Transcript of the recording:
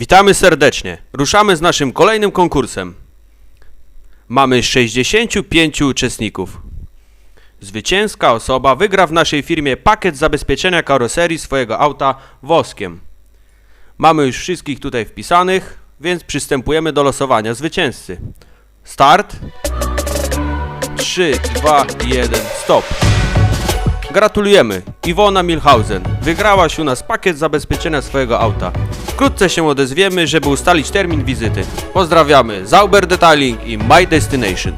Witamy serdecznie. Ruszamy z naszym kolejnym konkursem. Mamy 65 uczestników. Zwycięska osoba wygra w naszej firmie pakiet zabezpieczenia karoserii swojego auta woskiem. Mamy już wszystkich tutaj wpisanych, więc przystępujemy do losowania zwycięzcy. Start. 3, 2, 1, stop. Gratulujemy! Iwona Milhausen. Wygrałaś u nas pakiet zabezpieczenia swojego auta. Wkrótce się odezwiemy, żeby ustalić termin wizyty. Pozdrawiamy! Zauber Detailing i My Destination.